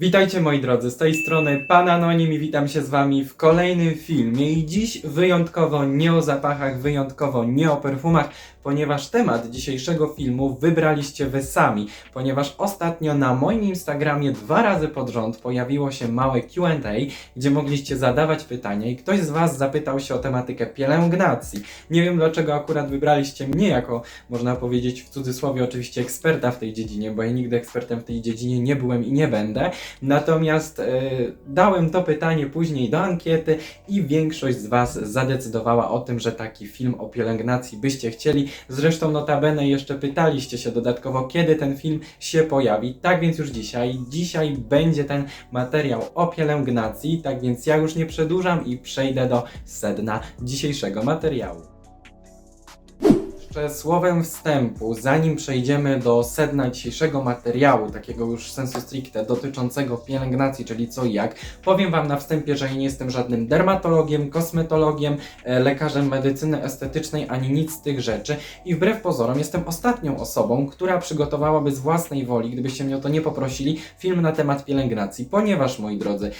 Witajcie moi drodzy, z tej strony Pan Anonim i witam się z wami w kolejnym filmie. I dziś wyjątkowo nie o zapachach, wyjątkowo nie o perfumach, ponieważ temat dzisiejszego filmu wybraliście wy sami, ponieważ ostatnio na moim Instagramie dwa razy pod rząd pojawiło się małe Q&A, gdzie mogliście zadawać pytania i ktoś z was zapytał się o tematykę pielęgnacji. Nie wiem dlaczego akurat wybraliście mnie jako, można powiedzieć w cudzysłowie oczywiście eksperta w tej dziedzinie, bo ja nigdy ekspertem w tej dziedzinie nie byłem i nie będę. Natomiast e, dałem to pytanie później do ankiety i większość z Was zadecydowała o tym, że taki film o pielęgnacji byście chcieli. Zresztą notabene jeszcze pytaliście się dodatkowo, kiedy ten film się pojawi. Tak więc już dzisiaj. Dzisiaj będzie ten materiał o pielęgnacji. Tak więc ja już nie przedłużam i przejdę do sedna dzisiejszego materiału. Jeszcze słowem wstępu, zanim przejdziemy do sedna dzisiejszego materiału, takiego już sensu stricte dotyczącego pielęgnacji, czyli co i jak, powiem Wam na wstępie, że ja nie jestem żadnym dermatologiem, kosmetologiem, e, lekarzem medycyny estetycznej, ani nic z tych rzeczy. I wbrew pozorom jestem ostatnią osobą, która przygotowałaby z własnej woli, gdybyście mnie o to nie poprosili, film na temat pielęgnacji, ponieważ, moi drodzy,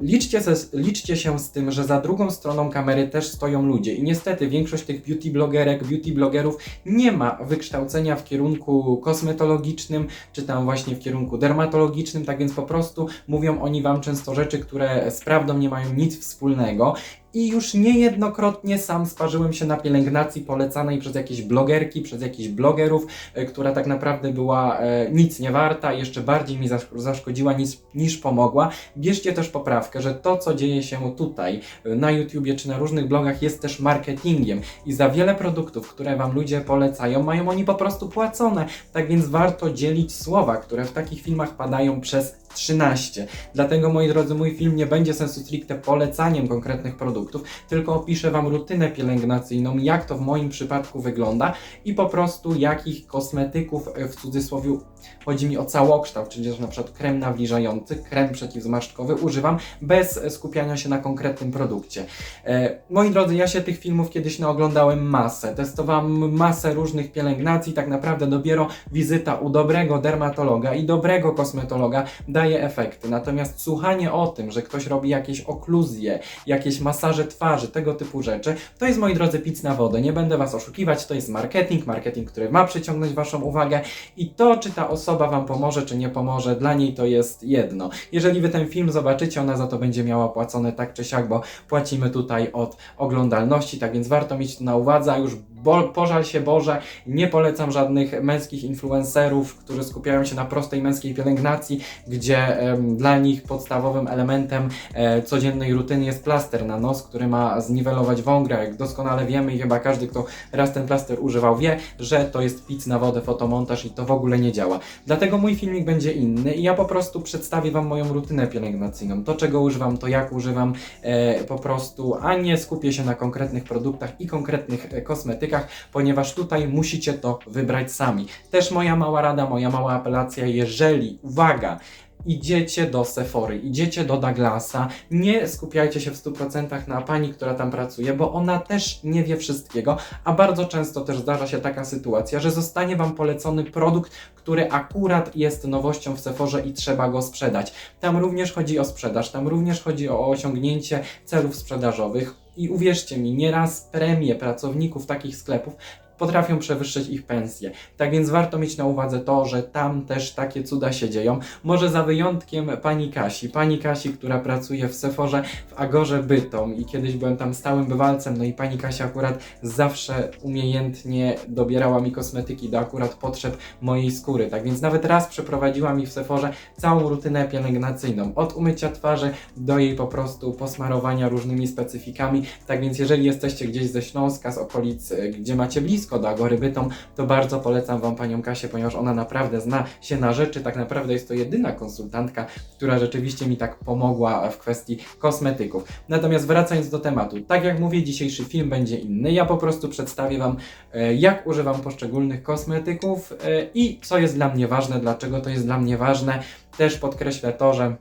Liczcie, se, liczcie się z tym, że za drugą stroną kamery też stoją ludzie i niestety większość tych beauty blogerek, beauty blogerów nie ma wykształcenia w kierunku kosmetologicznym, czy tam właśnie w kierunku dermatologicznym, tak więc po prostu mówią oni wam często rzeczy, które z prawdą nie mają nic wspólnego. I już niejednokrotnie sam sparzyłem się na pielęgnacji polecanej przez jakieś blogerki, przez jakichś blogerów, e, która tak naprawdę była e, nic nie warta, jeszcze bardziej mi zasz- zaszkodziła niż, niż pomogła. Bierzcie też poprawkę, że to, co dzieje się tutaj e, na YouTubie czy na różnych blogach, jest też marketingiem i za wiele produktów, które Wam ludzie polecają, mają oni po prostu płacone. Tak więc warto dzielić słowa, które w takich filmach padają przez 13. Dlatego, moi drodzy, mój film nie będzie sensu stricte polecaniem konkretnych produktów, tylko opiszę Wam rutynę pielęgnacyjną, jak to w moim przypadku wygląda i po prostu jakich kosmetyków e, w cudzysłowie chodzi mi o całokształt, czyli że na przykład krem nawilżający, krem przeciwzmarszczkowy używam bez skupiania się na konkretnym produkcie. E, moi drodzy, ja się tych filmów kiedyś naoglądałem masę, testowałem masę różnych pielęgnacji, tak naprawdę dopiero wizyta u dobrego dermatologa i dobrego kosmetologa daje efekty. Natomiast słuchanie o tym, że ktoś robi jakieś okluzje, jakieś masaże twarzy, tego typu rzeczy, to jest moi drodzy pic na wodę. Nie będę was oszukiwać, to jest marketing, marketing, który ma przyciągnąć waszą uwagę i to, czy ta osoba wam pomoże, czy nie pomoże, dla niej to jest jedno. Jeżeli wy ten film zobaczycie, ona za to będzie miała płacone tak czy siak, bo płacimy tutaj od oglądalności, tak więc warto mieć to na uwadze, a już bo, pożal się Boże, nie polecam żadnych męskich influencerów, którzy skupiają się na prostej męskiej pielęgnacji, gdzie dla nich podstawowym elementem e, codziennej rutyny jest plaster na nos, który ma zniwelować wągrę. Jak doskonale wiemy i chyba każdy, kto raz ten plaster używał, wie, że to jest pic na wodę, fotomontaż i to w ogóle nie działa. Dlatego mój filmik będzie inny i ja po prostu przedstawię Wam moją rutynę pielęgnacyjną. To, czego używam, to jak używam e, po prostu, a nie skupię się na konkretnych produktach i konkretnych e, kosmetykach, ponieważ tutaj musicie to wybrać sami. Też moja mała rada, moja mała apelacja, jeżeli, uwaga, idziecie do Sephory, idziecie do Douglasa, nie skupiajcie się w 100% na pani, która tam pracuje, bo ona też nie wie wszystkiego, a bardzo często też zdarza się taka sytuacja, że zostanie Wam polecony produkt, który akurat jest nowością w Sephorze i trzeba go sprzedać. Tam również chodzi o sprzedaż, tam również chodzi o osiągnięcie celów sprzedażowych. I uwierzcie mi, nieraz premie pracowników takich sklepów potrafią przewyższyć ich pensje. Tak więc warto mieć na uwadze to, że tam też takie cuda się dzieją. Może za wyjątkiem pani Kasi. Pani Kasi, która pracuje w Seforze w Agorze Bytom i kiedyś byłem tam stałym bywalcem, no i pani Kasia akurat zawsze umiejętnie dobierała mi kosmetyki do akurat potrzeb mojej skóry. Tak więc nawet raz przeprowadziła mi w Seforze całą rutynę pielęgnacyjną. Od umycia twarzy do jej po prostu posmarowania różnymi specyfikami. Tak więc jeżeli jesteście gdzieś ze Śląska, z okolic, gdzie macie blisko do Agory Bytom, to bardzo polecam Wam panią Kasię, ponieważ ona naprawdę zna się na rzeczy. Tak naprawdę jest to jedyna konsultantka, która rzeczywiście mi tak pomogła w kwestii kosmetyków. Natomiast wracając do tematu, tak jak mówię, dzisiejszy film będzie inny. Ja po prostu przedstawię Wam, e, jak używam poszczególnych kosmetyków e, i co jest dla mnie ważne, dlaczego to jest dla mnie ważne. Też podkreślę to, że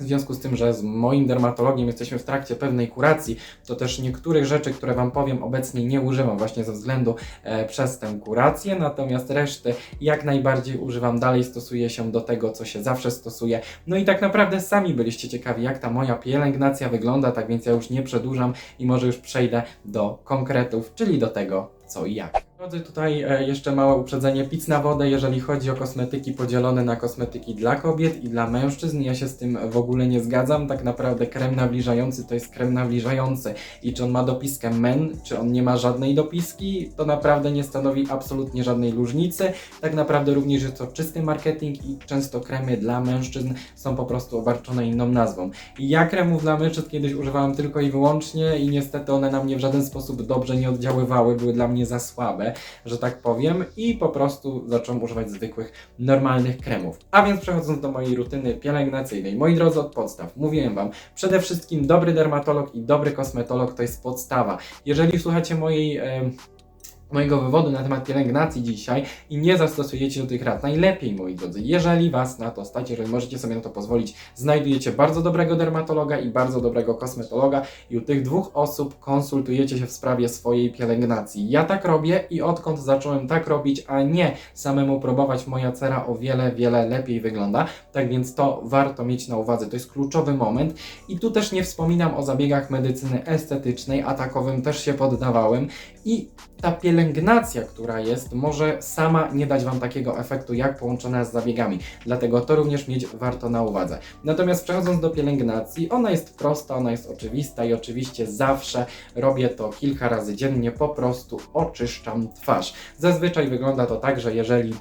W związku z tym, że z moim dermatologiem jesteśmy w trakcie pewnej kuracji, to też niektórych rzeczy, które Wam powiem obecnie nie używam właśnie ze względu e, przez tę kurację, natomiast reszty jak najbardziej używam, dalej stosuję się do tego, co się zawsze stosuje. No i tak naprawdę sami byliście ciekawi, jak ta moja pielęgnacja wygląda, tak więc ja już nie przedłużam i może już przejdę do konkretów, czyli do tego, co i jak. Drodzy, tutaj e, jeszcze małe uprzedzenie, pic na wodę, jeżeli chodzi o kosmetyki podzielone na kosmetyki dla kobiet i dla mężczyzn. Ja się z tym w ogóle nie zgadzam. Tak naprawdę krem nawilżający to jest krem nawilżający i czy on ma dopiskę men, czy on nie ma żadnej dopiski, to naprawdę nie stanowi absolutnie żadnej różnicy. Tak naprawdę również jest to czysty marketing i często kremy dla mężczyzn są po prostu obarczone inną nazwą. I ja kremów dla mężczyzn kiedyś używałem tylko i wyłącznie i niestety one na mnie w żaden sposób dobrze nie oddziaływały, były dla mnie za słabe że tak powiem, i po prostu zacząłem używać zwykłych, normalnych kremów. A więc przechodząc do mojej rutyny pielęgnacyjnej, moi drodzy, od podstaw, mówiłem Wam, przede wszystkim dobry dermatolog i dobry kosmetolog to jest podstawa. Jeżeli słuchacie mojej. E, mojego wywodu na temat pielęgnacji dzisiaj i nie zastosujecie do tych rad. Najlepiej, moi drodzy, jeżeli Was na to stać, jeżeli możecie sobie na to pozwolić, znajdujecie bardzo dobrego dermatologa i bardzo dobrego kosmetologa i u tych dwóch osób konsultujecie się w sprawie swojej pielęgnacji. Ja tak robię i odkąd zacząłem tak robić, a nie samemu próbować, moja cera o wiele, wiele lepiej wygląda. Tak więc to warto mieć na uwadze. To jest kluczowy moment i tu też nie wspominam o zabiegach medycyny estetycznej, a takowym też się poddawałem i ta pielęgnacja, która jest, może sama nie dać Wam takiego efektu, jak połączona z zabiegami. Dlatego to również mieć warto na uwadze. Natomiast przechodząc do pielęgnacji, ona jest prosta, ona jest oczywista i oczywiście zawsze robię to kilka razy dziennie, po prostu oczyszczam twarz. Zazwyczaj wygląda to tak, że jeżeli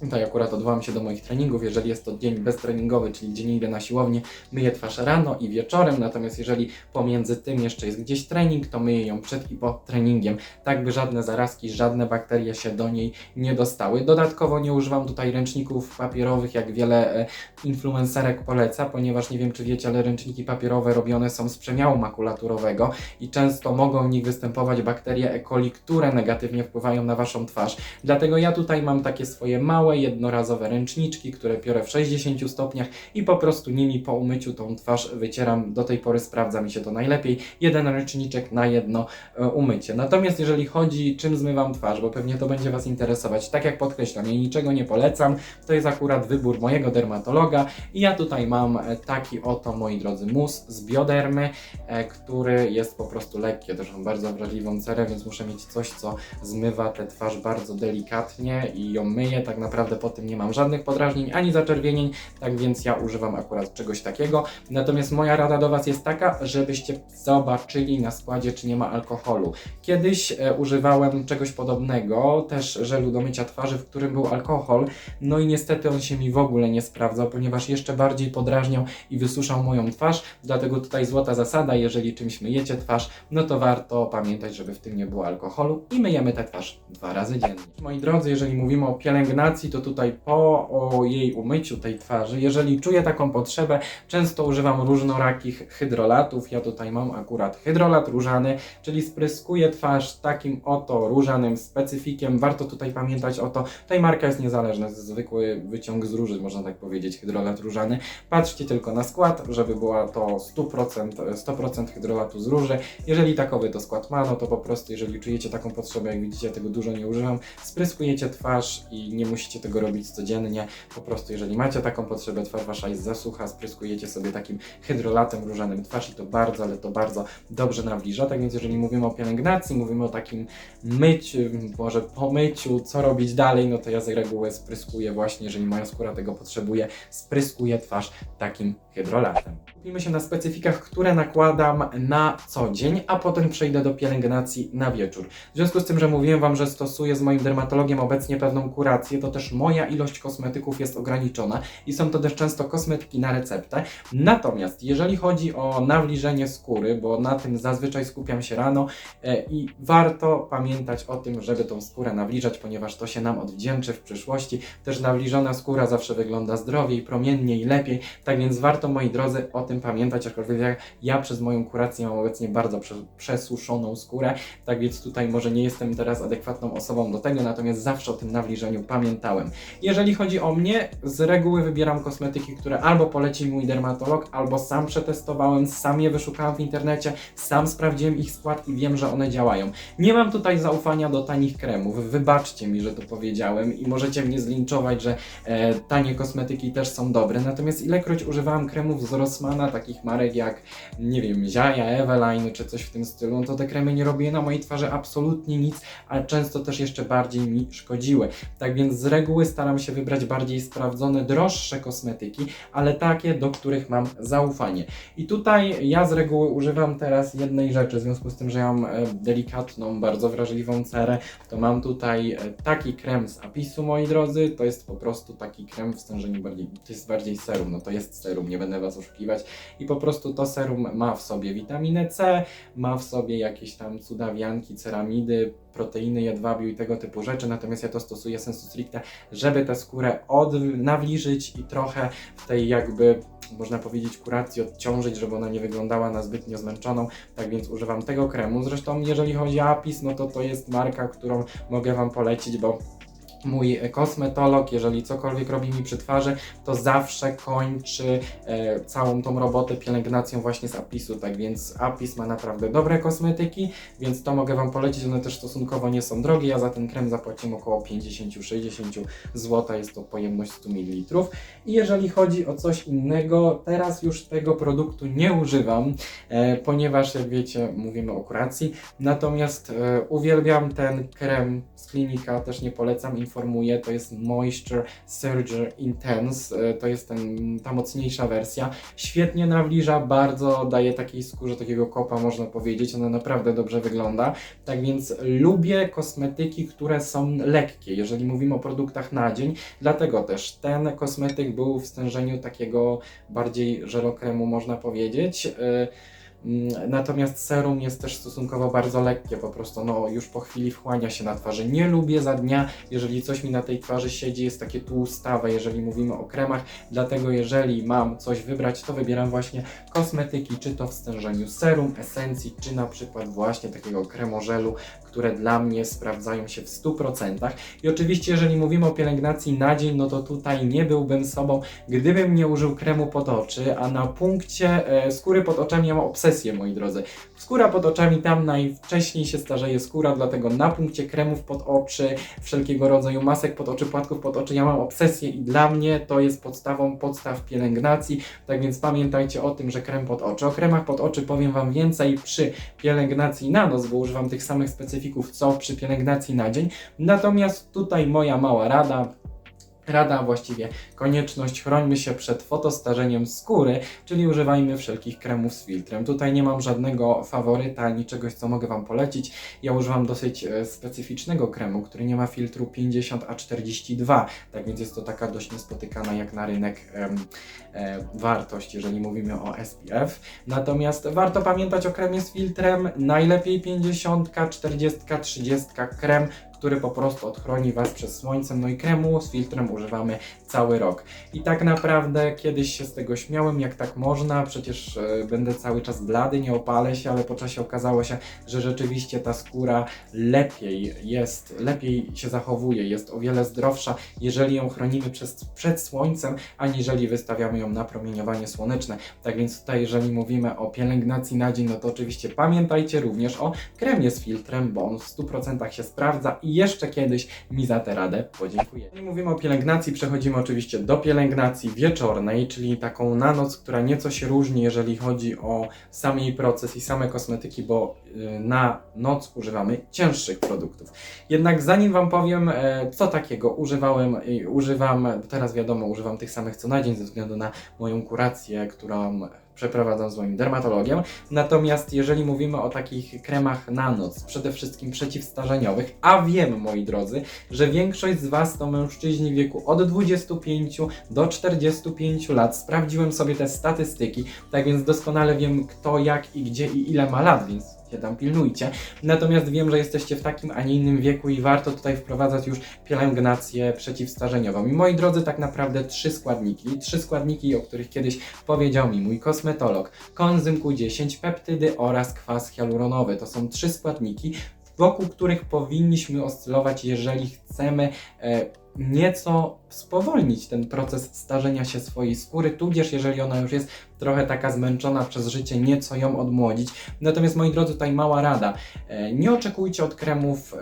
Tutaj akurat odwołam się do moich treningów. Jeżeli jest to dzień beztreningowy, czyli dzień idę na siłownię, myję twarz rano i wieczorem. Natomiast jeżeli pomiędzy tym jeszcze jest gdzieś trening, to myję ją przed i po treningiem, tak by żadne zarazki, żadne bakterie się do niej nie dostały. Dodatkowo nie używam tutaj ręczników papierowych, jak wiele e, influencerek poleca, ponieważ nie wiem czy wiecie, ale ręczniki papierowe robione są z przemiału makulaturowego i często mogą w nich występować bakterie E. coli, które negatywnie wpływają na Waszą twarz. Dlatego ja tutaj mam takie swoje małe, jednorazowe ręczniczki, które biorę w 60 stopniach i po prostu nimi po umyciu tą twarz wycieram. Do tej pory sprawdza mi się to najlepiej. Jeden ręczniczek na jedno e, umycie. Natomiast jeżeli chodzi, czym zmywam twarz, bo pewnie to będzie Was interesować, tak jak podkreślam, ja niczego nie polecam, to jest akurat wybór mojego dermatologa i ja tutaj mam e, taki oto, moi drodzy, mus z biodermy, e, który jest po prostu lekki. Też mam bardzo wrażliwą cerę, więc muszę mieć coś, co zmywa tę twarz bardzo delikatnie i ją myje. Tak naprawdę po tym nie mam żadnych podrażnień ani zaczerwienień, tak więc ja używam akurat czegoś takiego. Natomiast moja rada do Was jest taka, żebyście zobaczyli na składzie, czy nie ma alkoholu. Kiedyś e, używałem czegoś podobnego, też żelu do mycia twarzy, w którym był alkohol, no i niestety on się mi w ogóle nie sprawdzał, ponieważ jeszcze bardziej podrażniał i wysuszał moją twarz, dlatego tutaj złota zasada, jeżeli czymś myjecie twarz, no to warto pamiętać, żeby w tym nie było alkoholu i myjemy tę twarz dwa razy dziennie. Moi drodzy, jeżeli mówimy o pielęgnacji, to tutaj po jej umyciu tej twarzy, jeżeli czuję taką potrzebę, często używam różnorakich hydrolatów. Ja tutaj mam akurat hydrolat różany, czyli spryskuję twarz takim oto różanym specyfikiem. Warto tutaj pamiętać o to, tutaj marka jest niezależna, zwykły wyciąg z róży, można tak powiedzieć, hydrolat różany. Patrzcie tylko na skład, żeby była to 100%, 100% hydrolatu z róży. Jeżeli takowy to skład ma, no to po prostu, jeżeli czujecie taką potrzebę, jak widzicie, tego dużo nie używam, spryskujecie twarz i nie musicie tego robić codziennie. Po prostu, jeżeli macie taką potrzebę, twarz wasza jest za sucha, spryskujecie sobie takim hydrolatem różanym twarz i to bardzo, ale to bardzo dobrze nawilża. Tak więc, jeżeli mówimy o pielęgnacji, mówimy o takim myciu, może pomyciu, co robić dalej, no to ja z reguły spryskuję właśnie, jeżeli moja skóra tego potrzebuje, spryskuję twarz takim hydrolatem. Skupimy się na specyfikach, które nakładam na co dzień, a potem przejdę do pielęgnacji na wieczór. W związku z tym, że mówiłem Wam, że stosuję z moim dermatologiem obecnie pewną kurację, to też moja ilość kosmetyków jest ograniczona i są to też często kosmetyki na receptę. Natomiast jeżeli chodzi o nawilżenie skóry, bo na tym zazwyczaj skupiam się rano e, i warto pamiętać o tym, żeby tą skórę nawilżać, ponieważ to się nam odwdzięczy w przyszłości. Też nawilżona skóra zawsze wygląda zdrowiej, promienniej, lepiej, tak więc warto moi drodzy o tym pamiętać, aczkolwiek ja, ja przez moją kurację mam obecnie bardzo prze, przesuszoną skórę, tak więc tutaj może nie jestem teraz adekwatną osobą do tego, natomiast zawsze o tym nawilżeniu pamiętałem. Jeżeli chodzi o mnie, z reguły wybieram kosmetyki, które albo poleci mój dermatolog, albo sam przetestowałem, sam je wyszukałem w internecie, sam sprawdziłem ich skład i wiem, że one działają. Nie mam tutaj zaufania do tanich kremów, wybaczcie mi, że to powiedziałem i możecie mnie zlinczować, że e, tanie kosmetyki też są dobre, natomiast ilekroć używałem kremów z Rossmana, takich marek jak, nie wiem, Ziaja, Eveline czy coś w tym stylu, no to te kremy nie robiły na mojej twarzy absolutnie nic, a często też jeszcze bardziej mi szkodziły. Tak więc z reguły staram się wybrać bardziej sprawdzone, droższe kosmetyki, ale takie, do których mam zaufanie. I tutaj ja z reguły używam teraz jednej rzeczy, w związku z tym, że ja mam e, delikatną, bardzo wrażliwą cerę, to mam tutaj e, taki krem z Apisu, moi drodzy, to jest po prostu taki krem w stężeniu bardziej, to jest bardziej serum, no to jest serum, nie będę Was oszukiwać. I po prostu to serum ma w sobie witaminę C, ma w sobie jakieś tam cudawianki, ceramidy, proteiny jedwabiu i tego typu rzeczy, natomiast ja to stosuję sensu stricte, żeby tę skórę od, nawilżyć i trochę w tej jakby można powiedzieć kuracji odciążyć, żeby ona nie wyglądała na zbytnio zmęczoną, tak więc używam tego kremu. Zresztą jeżeli chodzi o Apis, no to to jest marka, którą mogę Wam polecić, bo mój kosmetolog, jeżeli cokolwiek robi mi przy twarzy, to zawsze kończy e, całą tą robotę pielęgnacją właśnie z Apisu, tak więc Apis ma naprawdę dobre kosmetyki, więc to mogę Wam polecić, one też stosunkowo nie są drogie, ja za ten krem zapłaciłem około 50-60 zł, jest to pojemność 100 ml. I jeżeli chodzi o coś innego, teraz już tego produktu nie używam, e, ponieważ jak wiecie, mówimy o kuracji, natomiast e, uwielbiam ten krem z klinika, też nie polecam, to jest Moisture Surger Intense, e, to jest ten, ta mocniejsza wersja, świetnie nawilża, bardzo daje takiej skórze takiego kopa, można powiedzieć, ona naprawdę dobrze wygląda, tak więc lubię kosmetyki, które są lekkie, jeżeli mówimy o produktach na dzień, dlatego też ten kosmetyk był w stężeniu takiego bardziej żelokremu, można powiedzieć. Mm, Natomiast serum jest też stosunkowo bardzo lekkie, po prostu no już po chwili wchłania się na twarzy. Nie lubię za dnia, jeżeli coś mi na tej twarzy siedzi, jest takie tłustawe, jeżeli mówimy o kremach, dlatego jeżeli mam coś wybrać, to wybieram właśnie kosmetyki, czy to w stężeniu serum, esencji, czy na przykład właśnie takiego kremożelu, które dla mnie sprawdzają się w 100%. I oczywiście, jeżeli mówimy o pielęgnacji na dzień, no to tutaj nie byłbym sobą, gdybym nie użył kremu pod oczy, a na punkcie e, skóry pod oczami mam obsesję, moi drodzy. Skóra pod oczami, tam najwcześniej się starzeje skóra, dlatego na punkcie kremów pod oczy, wszelkiego rodzaju masek pod oczy, płatków pod oczy, ja mam obsesję i dla mnie to jest podstawą podstaw pielęgnacji, tak więc pamiętajcie o tym, że krem pod oczy. O kremach pod oczy powiem Wam więcej przy pielęgnacji na noc, bo używam tych samych specyfików co przy pielęgnacji na dzień. Natomiast tutaj moja mała rada, Rada, właściwie konieczność, chrońmy się przed fotostarzeniem skóry, czyli używajmy wszelkich kremów z filtrem. Tutaj nie mam żadnego faworyta ani czegoś, co mogę Wam polecić. Ja używam dosyć e, specyficznego kremu, który nie ma filtru 50A42, tak więc jest to taka dość niespotykana jak na rynek em, e, wartość, jeżeli mówimy o SPF. Natomiast warto pamiętać o kremie z filtrem, najlepiej 50, 40, 30 krem, który po prostu odchroni Was przed słońcem. No i kremu z filtrem używamy cały rok. I tak naprawdę kiedyś się z tego śmiałem, jak tak można, przecież e, będę cały czas blady, nie opalę się, ale po czasie okazało się, że rzeczywiście ta skóra lepiej jest, lepiej się zachowuje, jest o wiele zdrowsza, jeżeli ją chronimy przed słońcem, aniżeli wystawiamy ją na promieniowanie słoneczne. Tak więc tutaj, jeżeli mówimy o pielęgnacji na dzień, no to oczywiście pamiętajcie również o kremie z filtrem, bo on w 100% się sprawdza i jeszcze kiedyś mi za tę radę podziękuję. Jeżeli mówimy o pielęgnacji, przechodzimy oczywiście do pielęgnacji wieczornej, czyli taką na noc, która nieco się różni, jeżeli chodzi o sam jej proces i same kosmetyki, bo y, na noc używamy cięższych produktów. Jednak zanim Wam powiem, e, co takiego używałem i używam, teraz wiadomo, używam tych samych co na dzień ze względu na moją kurację, którą przeprowadzam z moim dermatologiem. Natomiast jeżeli mówimy o takich kremach na noc, przede wszystkim przeciwstarzeniowych, a wiem, moi drodzy, że większość z Was to mężczyźni w wieku od 25 do 45 lat. Sprawdziłem sobie te statystyki, tak więc doskonale wiem kto, jak i gdzie i ile ma lat, więc się tam pilnujcie. Natomiast wiem, że jesteście w takim, a nie innym wieku i warto tutaj wprowadzać już pielęgnację przeciwstarzeniową. I moi drodzy, tak naprawdę trzy składniki, trzy składniki, o których kiedyś powiedział mi mój kosmetolog. Konzym Q10, peptydy oraz kwas hialuronowy. To są trzy składniki, wokół których powinniśmy oscylować, jeżeli chcemy e, nieco spowolnić ten proces starzenia się swojej skóry, tudzież jeżeli ona już jest trochę taka zmęczona przez życie, nieco ją odmłodzić. Natomiast moi drodzy, tutaj mała rada. E, Nie oczekujcie od kremów e,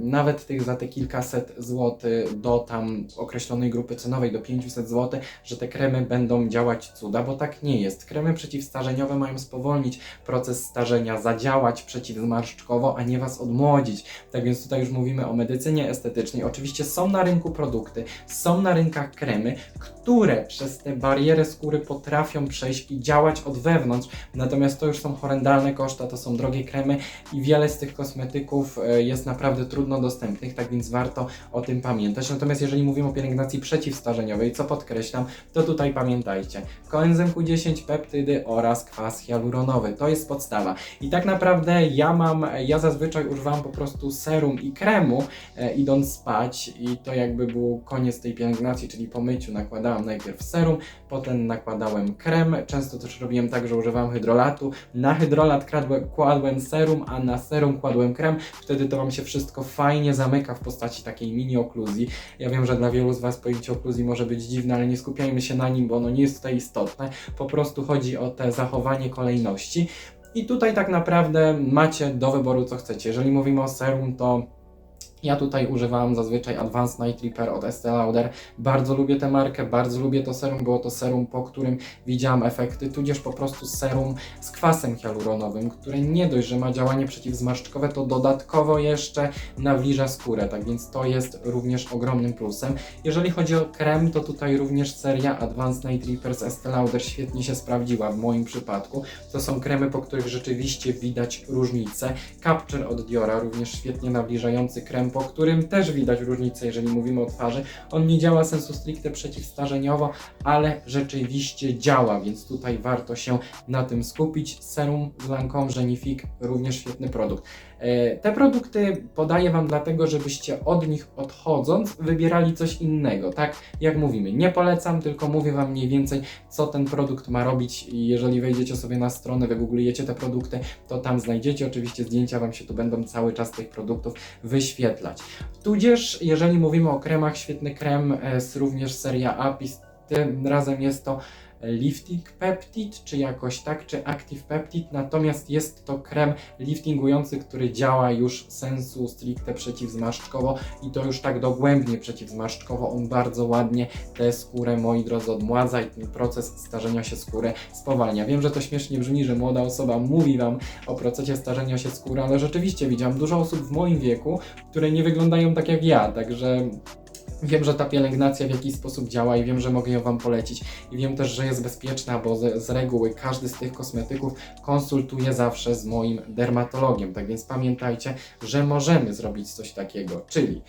nawet tych za te kilkaset złotych do tam określonej grupy cenowej, do 500 zł, że te kremy będą działać cuda, bo tak nie jest. Kremy przeciwstarzeniowe mają spowolnić proces starzenia, zadziałać przeciwzmarszczkowo, a nie Was odmłodzić. Tak więc tutaj już mówimy o medycynie estetycznej. Oczywiście są na rynku produkty, są na rynkach kremy, które przez te bariery skóry potrafią przejść i działać od wewnątrz. Natomiast to już są horrendalne koszta, to są drogie kremy i wiele z tych kosmetyków e, jest naprawdę trudno dostępnych, tak więc warto o tym pamiętać. Natomiast jeżeli mówimy o pielęgnacji przeciwstarzeniowej, co podkreślam, to tutaj pamiętajcie. Koenzym Q10, peptydy oraz kwas hialuronowy. To jest podstawa. I tak naprawdę ja mam, ja zazwyczaj używam po prostu serum i kremu e, idąc spać i to jakby był koniec tej pielęgnacji, czyli po myciu nakładałem najpierw serum, potem nakładałem krem. Często też robiłem tak, że używałem hydrolatu. Na hydrolat kładłem, kładłem serum, a na serum kładłem krem. Wtedy to Wam się wszystko fajnie zamyka w postaci takiej mini okluzji. Ja wiem, że dla wielu z Was pojęcie okluzji może być dziwne, ale nie skupiajmy się na nim, bo ono nie jest tutaj istotne. Po prostu chodzi o te zachowanie kolejności. I tutaj tak naprawdę macie do wyboru co chcecie. Jeżeli mówimy o serum, to ja tutaj używam zazwyczaj Advanced Night Repair od Estee Lauder. Bardzo lubię tę markę, bardzo lubię to serum. Było to serum, po którym widziałam efekty, tudzież po prostu serum z kwasem hialuronowym, które nie dość, że ma działanie przeciwzmarszczkowe, to dodatkowo jeszcze nawilża skórę, tak więc to jest również ogromnym plusem. Jeżeli chodzi o krem, to tutaj również seria Advanced Night Repair z Estee Lauder świetnie się sprawdziła w moim przypadku. To są kremy, po których rzeczywiście widać różnicę. Capture od Diora, również świetnie nawilżający krem, po którym też widać różnicę, jeżeli mówimy o twarzy. On nie działa sensu stricte przeciwstarzeniowo, ale rzeczywiście działa, więc tutaj warto się na tym skupić. Serum z Lancome Genifique, również świetny produkt. E, Te produkty podaję Wam dlatego, żebyście od nich odchodząc wybierali coś innego, tak jak mówimy. Nie polecam, tylko mówię Wam mniej więcej, co ten produkt ma robić jeżeli wejdziecie sobie na stronę, wygooglujecie te produkty, to tam znajdziecie oczywiście zdjęcia, Wam się tu będą cały czas tych produktów wyświetlać. Tudzież, jeżeli mówimy o kremach, świetny krem jest również seria Apis, tym razem jest to lifting peptid, czy jakoś tak, czy active peptid, natomiast jest to krem liftingujący, który działa już sensu stricte przeciwzmarszczkowo i to już tak dogłębnie przeciwzmarszczkowo, on bardzo ładnie tę skórę, moi drodzy, odmładza i ten proces starzenia się skóry spowalnia. Wiem, że to śmiesznie brzmi, że młoda osoba mówi Wam o procesie starzenia się skóry, ale rzeczywiście widziałam dużo osób w moim wieku, które nie wyglądają tak jak ja, także Wiem, że ta pielęgnacja w jakiś sposób działa i wiem, że mogę ją Wam polecić. I wiem też, że jest bezpieczna, bo z, z reguły każdy z tych kosmetyków konsultuję zawsze z moim dermatologiem. Tak więc pamiętajcie, że możemy zrobić coś takiego. Czyli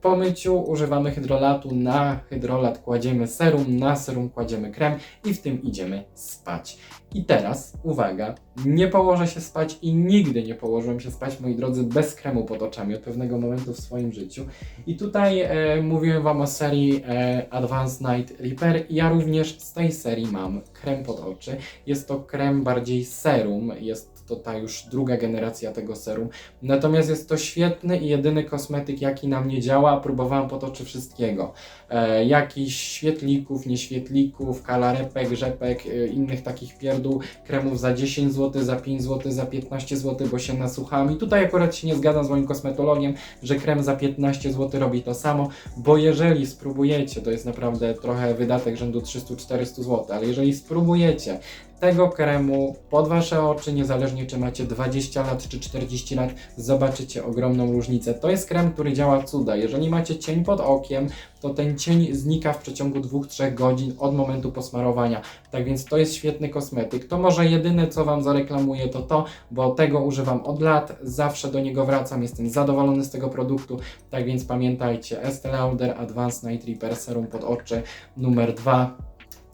po myciu używamy hydrolatu, na hydrolat kładziemy serum, na serum kładziemy krem i w tym idziemy spać. I teraz, uwaga, nie położę się spać i nigdy nie położyłem się spać, moi drodzy, bez kremu pod oczami od pewnego momentu w swoim życiu. I tutaj e, mówiłem Wam o serii e, Advanced Night Repair. Ja również z tej serii mam krem pod oczy. Jest to krem bardziej serum, jest to ta już druga generacja tego serum. Natomiast jest to świetny i jedyny kosmetyk, jaki na mnie działa. Próbowałem pod oczy wszystkiego. E, jakichś świetlików, nieświetlików, kalarepek, rzepek, e, innych takich pierdół, kremów za 10 zł, za 5 zł, za 15 zł, bo się nasłuchałem. I tutaj akurat się nie zgadzam z moim kosmetologiem, że krem za 15 zł robi to samo, bo jeżeli spróbujecie, to jest naprawdę trochę wydatek rzędu 300-400 zł, ale jeżeli spróbujecie tego kremu pod wasze oczy, niezależnie czy macie 20 lat czy 40 lat, zobaczycie ogromną różnicę. To jest krem, który działa cuda. Jeżeli macie cień pod okiem, to ten cień znika w przeciągu 2-3 godzin od momentu posmarowania. Tak więc to jest świetny kosmetyk. To może jedyne co Wam zareklamuję to to, bo tego używam od lat, zawsze do niego wracam, jestem zadowolony z tego produktu. Tak więc pamiętajcie, Estee Lauder Advanced Night Repair Serum pod oczy numer 2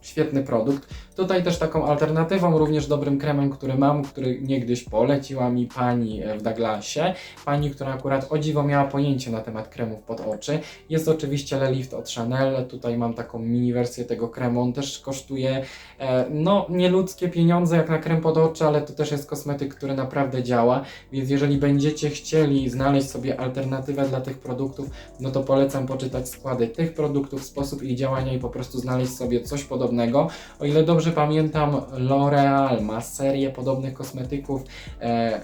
Świetny produkt. Tutaj też taką alternatywą, również dobrym kremem, który mam, który niegdyś poleciła mi pani e, w Douglasie. Pani, która akurat o dziwo miała pojęcie na temat kremów pod oczy. Jest oczywiście Le Lift od Chanel. Tutaj mam taką mini wersję tego kremu. On też kosztuje e, no nieludzkie pieniądze jak na krem pod oczy, ale to też jest kosmetyk, który naprawdę działa. Więc jeżeli będziecie chcieli znaleźć sobie alternatywę dla tych produktów, no to polecam poczytać składy tych produktów, sposób ich działania i po prostu znaleźć sobie coś podobnego. O ile dobrze pamiętam, L'Oreal ma serię podobnych kosmetyków, e,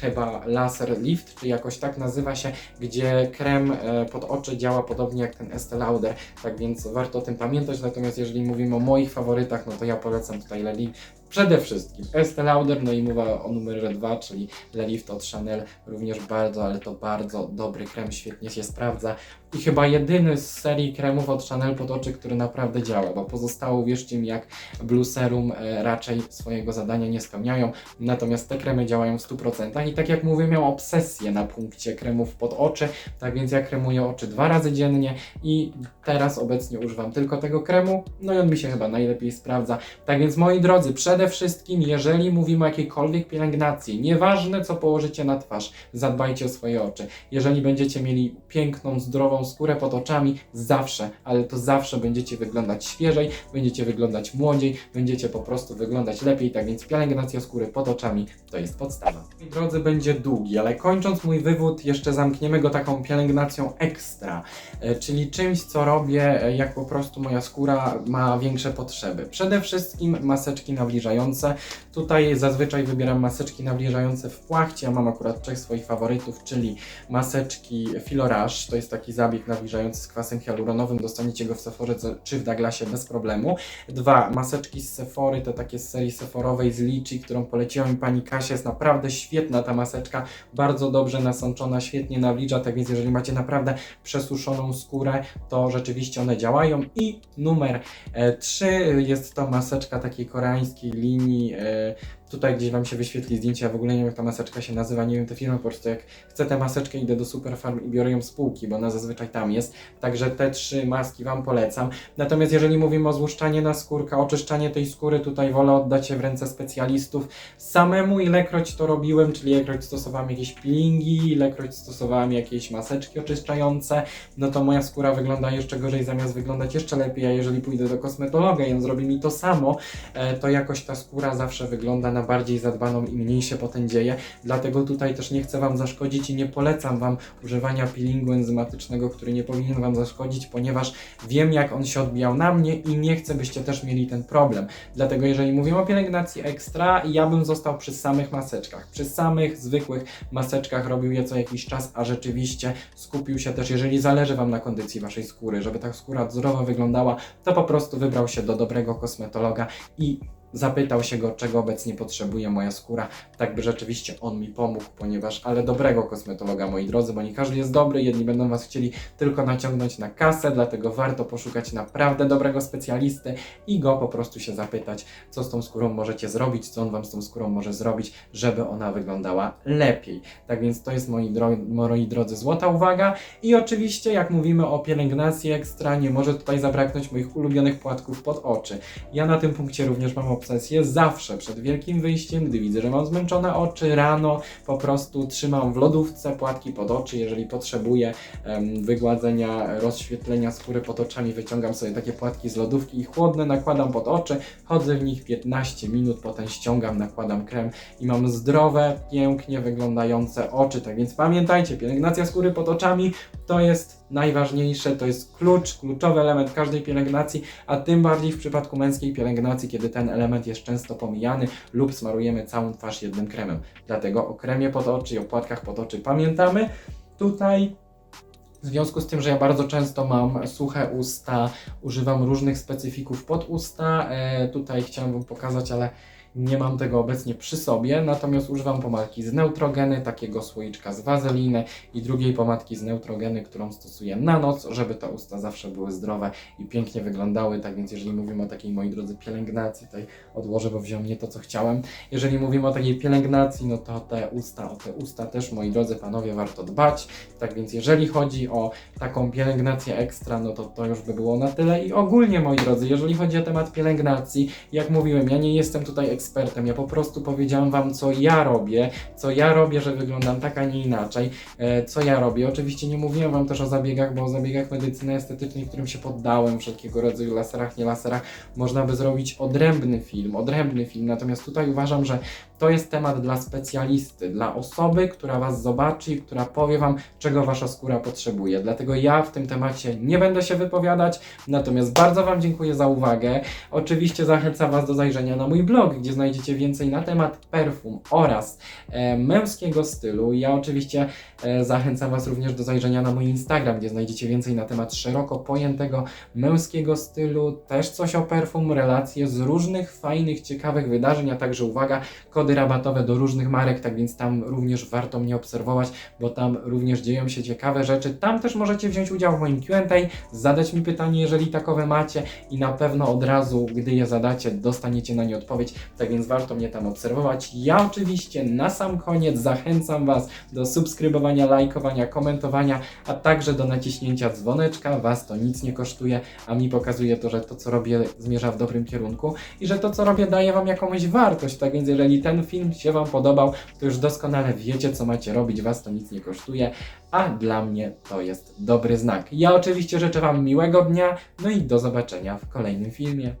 chyba Laser Lift, czy jakoś tak nazywa się, gdzie krem e, pod oczy działa podobnie jak ten Estee Lauder, tak więc warto o tym pamiętać. Natomiast jeżeli mówimy o moich faworytach, no to ja polecam tutaj Le Lift. Przede wszystkim Estee Lauder, no i mowa o numerze 2, czyli Le Lift od Chanel, również bardzo, ale to bardzo dobry krem, świetnie się sprawdza i chyba jedyny z serii kremów od Chanel pod oczy, który naprawdę działa, bo pozostałe, wierzcie mi, jak Blue Serum e, raczej swojego zadania nie spełniają, natomiast te kremy działają w 100% i tak jak mówię, miał obsesję na punkcie kremów pod oczy, tak więc ja kremuję oczy dwa razy dziennie i teraz obecnie używam tylko tego kremu, no i on mi się chyba najlepiej sprawdza, tak więc moi drodzy, przede wszystkim, jeżeli mówimy o jakiejkolwiek pielęgnacji, nieważne co położycie na twarz, zadbajcie o swoje oczy. Jeżeli będziecie mieli piękną, zdrową skórę pod oczami, zawsze, ale to zawsze będziecie wyglądać świeżej, będziecie wyglądać młodziej, będziecie po prostu wyglądać lepiej, tak więc pielęgnacja skóry pod oczami to jest podstawa. Moi drodzy, będzie długi, ale kończąc mój wywód, jeszcze zamkniemy go taką pielęgnacją ekstra, e, czyli czymś, co robię, e, jak po prostu moja skóra ma większe potrzeby. Przede wszystkim maseczki nawilżające. Tutaj zazwyczaj wybieram maseczki nawilżające w płachcie. Ja mam akurat trzech swoich faworytów, czyli maseczki Filorage. To jest taki zabieg nawilżający z kwasem hialuronowym. Dostaniecie go w Sephorze czy w Douglasie bez problemu. Dwa, maseczki z Sephory, to takie z serii Sephorowej z Lichi, którą poleciła mi pani Kasia. Jest naprawdę świetna ta maseczka, bardzo dobrze nasączona, świetnie nawilża. Tak więc jeżeli macie naprawdę przesuszoną skórę, to rzeczywiście one działają. I numer 3 jest to maseczka takiej koreańskiej linii. Tutaj gdzieś Wam się wyświetli zdjęcie, ja w ogóle nie wiem jak ta maseczka się nazywa, nie wiem te firmy, po prostu jak chcę tę maseczkę idę do Superfarm i biorę ją z półki, bo ona zazwyczaj tam jest, także te trzy maski Wam polecam. Natomiast jeżeli mówimy o złuszczanie na skórkę, oczyszczanie tej skóry, tutaj wolę oddać się w ręce specjalistów. Samemu ilekroć to robiłem, czyli ilekroć stosowałem jakieś peelingi, ilekroć stosowałem jakieś maseczki oczyszczające, no to moja skóra wygląda jeszcze gorzej zamiast wyglądać jeszcze lepiej, a jeżeli pójdę do kosmetologa i on zrobi mi to samo, e, to jakoś ta skóra zawsze wygląda na bardziej zadbaną i mniej się potem dzieje. Dlatego tutaj też nie chcę Wam zaszkodzić i nie polecam Wam używania peelingu enzymatycznego, który nie powinien Wam zaszkodzić, ponieważ wiem jak on się odbijał na mnie i nie chcę, byście też mieli ten problem. Dlatego jeżeli mówimy o pielęgnacji ekstra, ja bym został przy samych maseczkach. Przy samych zwykłych maseczkach robił je co jakiś czas, a rzeczywiście skupił się też, jeżeli zależy Wam na kondycji Waszej skóry, żeby ta skóra zdrowo wyglądała, to po prostu wybrał się do dobrego kosmetologa i zapytał się go, czego obecnie potrzebuje moja skóra, tak by rzeczywiście on mi pomógł, ponieważ, ale dobrego kosmetologa, moi drodzy, bo nie każdy jest dobry, jedni będą Was chcieli tylko naciągnąć na kasę, dlatego warto poszukać naprawdę dobrego specjalisty i go po prostu się zapytać, co z tą skórą możecie zrobić, co on Wam z tą skórą może zrobić, żeby ona wyglądała lepiej. Tak więc to jest, moi, dro moi drodzy, złota uwaga i oczywiście, jak mówimy o pielęgnacji ekstra, nie może tutaj zabraknąć moich ulubionych płatków pod oczy. Ja na tym punkcie również mam obsesję. Zawsze przed wielkim wyjściem, gdy widzę, że mam zmęczone oczy, rano po prostu trzymam w lodówce płatki pod oczy. Jeżeli potrzebuję wygładzenia, rozświetlenia skóry pod oczami, wyciągam sobie takie płatki z lodówki i chłodne nakładam pod oczy. Chodzę w nich 15 minut, potem ściągam, nakładam krem i mam zdrowe, pięknie wyglądające oczy. Tak więc pamiętajcie, pielęgnacja skóry pod oczami to jest najważniejsze, to jest klucz, kluczowy element każdej pielęgnacji, a tym bardziej w przypadku męskiej pielęgnacji, kiedy ten element jest często pomijany lub smarujemy całą twarz jednym kremem. Dlatego o kremie pod oczy i o płatkach pod oczy pamiętamy. Tutaj w związku z tym, że ja bardzo często mam suche usta, używam różnych specyfików pod usta. E, tutaj chciałem Wam pokazać, ale Nie mam tego obecnie przy sobie, natomiast używam pomadki z Neutrogeny, takiego słoiczka z wazeliny i drugiej pomadki z Neutrogeny, którą stosuję na noc, żeby te usta zawsze były zdrowe i pięknie wyglądały. Tak więc jeżeli mówimy o takiej, moi drodzy, pielęgnacji, tutaj odłożę, bo wziąłem nie to, co chciałem. Jeżeli mówimy o takiej pielęgnacji, no to te usta, o te usta też, moi drodzy panowie, warto dbać. Tak więc jeżeli chodzi o taką pielęgnację ekstra, no to to już by było na tyle. I ogólnie, moi drodzy, jeżeli chodzi o temat pielęgnacji, jak mówiłem, ja nie jestem tutaj ekspertem, ja po prostu powiedziałem wam, co ja robię, co ja robię, że wyglądam tak, a nie inaczej, e, co ja robię. Oczywiście nie mówiłem wam też o zabiegach, bo o zabiegach medycyny estetycznej, którym się poddałem, wszelkiego rodzaju laserach, nie laserach, można by zrobić odrębny film, odrębny film, natomiast tutaj uważam, że to jest temat dla specjalisty, dla osoby, która Was zobaczy i która powie Wam, czego Wasza skóra potrzebuje. Dlatego ja w tym temacie nie będę się wypowiadać, natomiast bardzo Wam dziękuję za uwagę. Oczywiście zachęcam Was do zajrzenia na mój blog, gdzie znajdziecie więcej na temat perfum oraz e, męskiego stylu. Ja oczywiście e, zachęcam Was również do zajrzenia na mój Instagram, gdzie znajdziecie więcej na temat szeroko pojętego męskiego stylu, też coś o perfum, relacje z różnych fajnych, ciekawych wydarzeń, a także uwaga, kody rabatowe do różnych marek, tak więc tam również warto mnie obserwować, bo tam również dzieją się ciekawe rzeczy. Tam też możecie wziąć udział w moim Q&A, zadać mi pytanie, jeżeli takowe macie i na pewno od razu, gdy je zadacie, dostaniecie na nie odpowiedź, tak więc warto mnie tam obserwować. Ja oczywiście na sam koniec zachęcam Was do subskrybowania, lajkowania, komentowania, a także do naciśnięcia dzwoneczka. Was to nic nie kosztuje, a mi pokazuje to, że to co robię zmierza w dobrym kierunku i że to co robię daje Wam jakąś wartość, tak więc jeżeli ten film się Wam podobał, to już doskonale wiecie co macie robić, Was to nic nie kosztuje, a dla mnie to jest dobry znak. Ja oczywiście życzę Wam miłego dnia, no i do zobaczenia w kolejnym filmie.